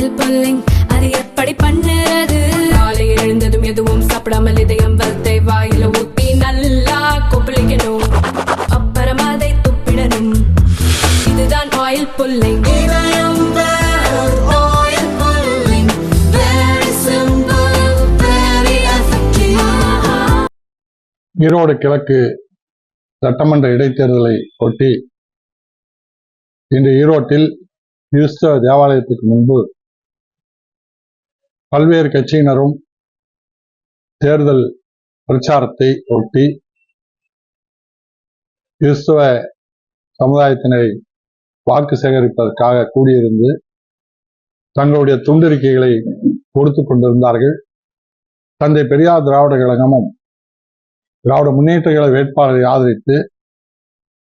Oil pulling அது எப்படி பண்ணுறது? காலை எழுந்ததும் எதுவும் சாப்பிடாமல் இதயம் வளர்த்தை வாயில ஊத்தி நல்லா கொப்பளிக்கணும். அப்புறம் அதை துப்பிடணும். இதுதான் ஆயில் புல்லிங் ஈரோடு கிழக்கு சட்டமன்ற இடைத்தேர்தலை ஒட்டி இன்று ஈரோட்டில் கிறிஸ்தவ தேவாலயத்துக்கு முன்பு பல்வேறு கட்சியினரும் தேர்தல் பிரச்சாரத்தை ஒட்டி கிறிஸ்துவ சமுதாயத்தினரை வாக்கு சேகரிப்பதற்காக கூடியிருந்து தங்களுடைய துண்டறிக்கைகளை கொடுத்து கொண்டிருந்தார்கள். தந்தை பெரியார் திராவிட கழகமும் திராவிட முன்னேற்ற கழக வேட்பாளரை ஆதரித்து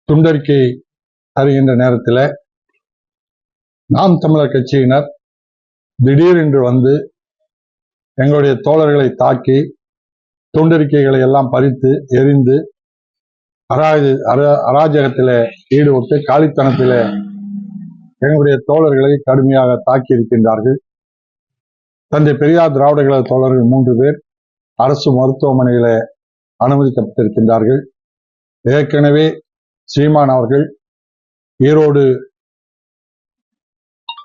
துண்டறிக்கை தருகின்ற நேரத்தில் நாம் தமிழர் கட்சியினர் திடீரென்று வந்து எங்களுடைய தோழர்களை தாக்கி துண்டறிக்கைகளை எல்லாம் பறித்து எரிந்து அராஜ அரா- ஈடுபட்டு காலித்தனத்தில் எங்களுடைய தோழர்களை கடுமையாக தாக்கி இருக்கின்றார்கள். தந்தை பெரியார் திராவிட கழக தோழர்கள் மூன்று பேர் அரசு மருத்துவமனையில அனுமதிக்கப்பட்டிருக்கின்றார்கள். ஏற்கனவே சீமான் அவர்கள் ஈரோடு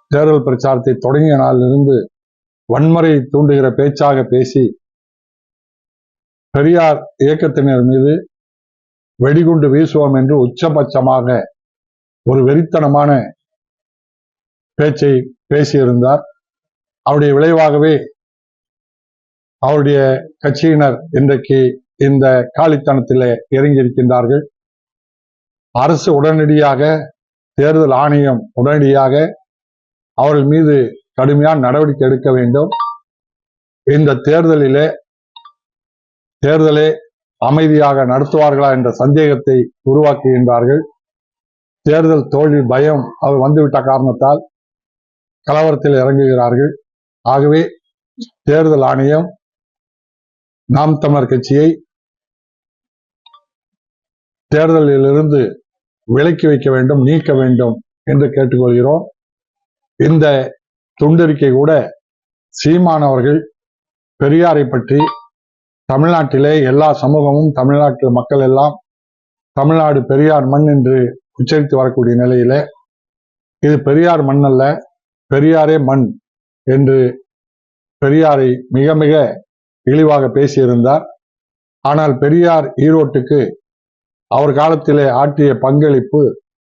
தேர்தல் பிரச்சாரத்தை தொடங்கிய நாளிலிருந்து வன்முறை தூண்டுகிற பேச்சாக பேசி பெரியார் இயக்கத்தினர் மீது வெடிகுண்டு வீசுவோம் என்று உச்சபட்சமாக ஒரு வெறித்தனமான பேச்சை பேசியிருந்தார். அவருடைய விளைவாகவே அவருடைய கட்சியினர் இன்றைக்கு இந்த காலித்தனத்திலே இறங்கியிருக்கின்றார்கள். அரசு உடனடியாக தேர்தல் ஆணையம் உடனடியாக அவர்கள் மீது கடுமையான நடவடிக்கை எடுக்க வேண்டும். இந்த தேர்தலிலே தேர்தலை அமைதியாக நடத்துவார்களா என்ற சந்தேகத்தை உருவாக்குகின்றார்கள். தேர்தல் தோல்வி பயம் அவர் வந்துவிட்ட காரணத்தால் கலவரத்தில் இறங்குகிறார்கள். ஆகவே தேர்தல் ஆணையம் நாம் தமிழர் கட்சியை தேர்தலிலிருந்து விலக்கி வைக்க வேண்டும் நீக்க வேண்டும் என்று கேட்டுக்கொள்கிறோம். இந்த துண்டறிக்கை கூட சீமானவர்கள் பெரியாரை பற்றி தமிழ்நாட்டிலே எல்லா சமூகமும் தமிழ்நாட்டு மக்கள் எல்லாம் தமிழ்நாடு பெரியார் மண் என்று உச்சரித்து வரக்கூடிய நிலையில இது பெரியார் மண் அல்ல பெரியாரே மண் என்று பெரியாரை மிக மிக இழிவாக பேசியிருந்தார். ஆனால் பெரியார் ஈரோட்டுக்கு அவர் காலத்திலே ஆற்றிய பங்களிப்பு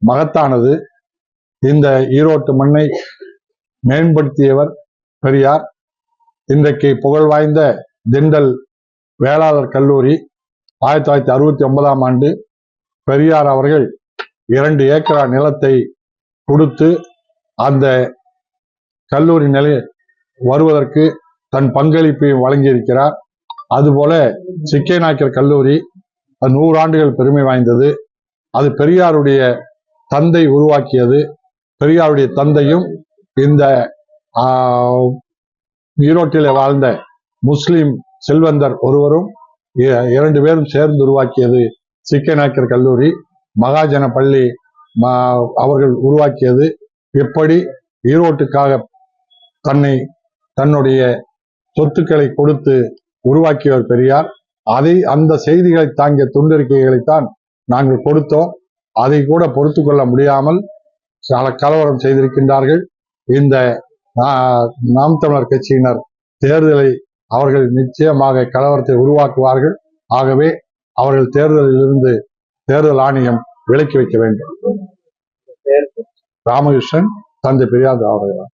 மகத்தானது. இந்த ஈரோட்டு மண்ணை மேம்படுத்தியவர் பெரியார். இன்றைக்கு புகழ் வாய்ந்த திண்டல் வேளாளர் கல்லூரி ஆயிரத்தி தொள்ளாயிரத்தி அறுபத்தி ஒன்பதாம் ஆண்டு பெரியார் அவர்கள் இரண்டு ஏக்கரா நிலத்தை கொடுத்து அந்த கல்லூரி நிலை வருவதற்கு தன் பங்களிப்பையும் வழங்கியிருக்கிறார். அதுபோல சிக்கே நாயக்கர் கல்லூரி அது பெருமை வாய்ந்தது. அது பெரியாருடைய தந்தை உருவாக்கியது. பெரியாருடைய தந்தையும் இந்த ஆஹ், வாழ்ந்த முஸ்லிம் செல்வந்தர் ஒருவரும் இ- இரண்டு பேரும் சேர்ந்து உருவாக்கியது சிக்கநாயக்கர் கல்லூரி மகாஜன பள்ளி அவர்கள் உருவாக்கியது. எப்படி ஈரோட்டுக்காக தன்னை தன்னுடைய சொத்துக்களை கொடுத்து உருவாக்கியவர் பெரியார். அதை அந்த செய்திகளை தாங்கிய துண்டறிக்கைகளைத்தான் நாங்கள் கொடுத்தோம். அதை கூட பொறுத்து கொள்ள முடியாமல் கலவரம் செய்திருக்கின்றார்கள். இந்த நாம் தமிழர் கட்சியினர் தேர்தலை அவர்கள் நிச்சயமாக கலவரத்தை உருவாக்குவார்கள். ஆகவே அவர்கள் தேர்தலில் இருந்து தேர்தல் ஆணையம் விலக்கி வைக்க வேண்டும். ராமகிருஷ்ணன் தந்தை பெரியார் அவர்கள்.